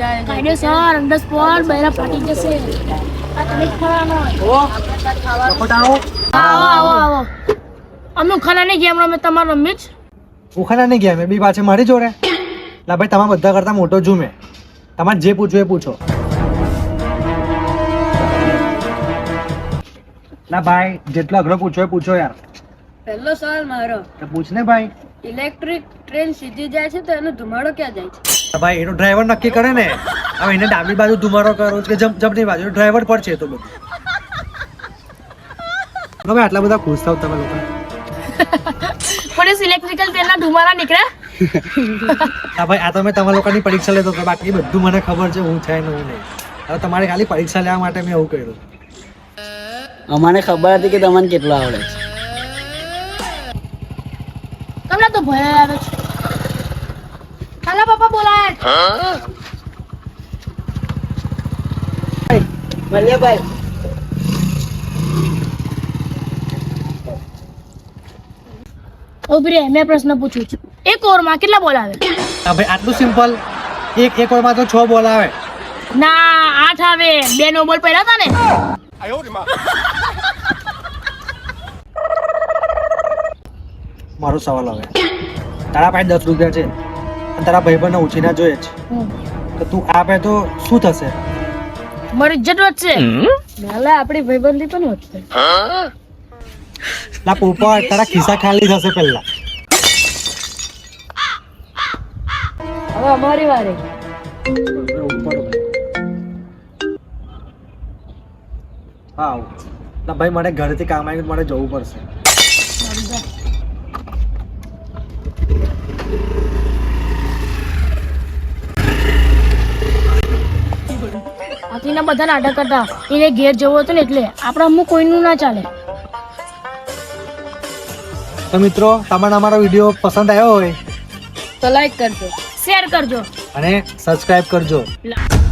કાયદેસર ફાટી જશે. અમે તમારે ઉખાના નહીં ગયા મેં બી મારી જોડે. લા ભાઈ તમારા બધા કરતા મોટો છું મેં. તમારે જે પૂછવું એ પૂછો. ના ભાઈ જેટલો અઘરો પૂછો એ પૂછો યાર. પહેલો સવાલ મારો. તો પૂછ ને ભાઈ. ઇલેક્ટ્રિક ટ્રેન સીધી જાય છે તો એનો ધુમાડો ક્યાં જાય છે? ભાઈ એનો ડ્રાઈવર નક્કી કરે ને? હવે એને ડાબી બાજુ ધુમાડો કરો કે જમ જમણી બાજુ. ડ્રાઈવર પર છે તો બધું. હવે આટલા બધા ખુશ થાવ તમે લોકો. પણ ઇલેક્ટ્રિકલ તેલના ધુમાડા નીકળે? હા ભાઈ આ તો મેં તમારા લોકોની પરીક્ષા લેતો હતો બાકી બધું મને ખબર છે હું છે ને હું નહીં. હવે તમારે ખાલી પરીક્ષા લેવા માટે મેં એવું કર્યું. અમને ખબર હતી કે તમને કેટલું આવડે છે. તમને તો ભય આવે છે. હાલા પપ્પા બોલાય મળીએ ભાઈ ઊભી મેં પ્રશ્ન પૂછું છું એક ઓવરમાં કેટલા બોલ આવે ભાઈ આટલું સિમ્પલ એક એક ઓવરમાં તો છ બોલ આવે ના આઠ આવે બે નો બોલ પડ્યા હતા ને મારો સવાલ આવે તારા પાસે દસ રૂપિયા છે અને તારા ભાઈબંધને ઉછીના જોઈએ છે. તો તું આપે તો શું થશે? મારી ઇજ્જત વધશે નાલા આપણી ભાઈબંધી પણ વધશે લા પોપા તારા ખિસ્સા ખાલી થશે પહેલા. હવે અમારી વારે. હા ના ભાઈ મને ઘરેથી કામ આવીને મારે જવું પડશે. બાકીના બધા નાટક કરતા એને ઘેર જવું હતું ને એટલે આપણે અમુક કોઈનું ના ચાલે. તો મિત્રો તમને અમારો વીડિયો પસંદ આવ્યો હોય તો લાઈક કરજો. શેર કરજો. અને સબસ્ક્રાઇબ કરજો. લા-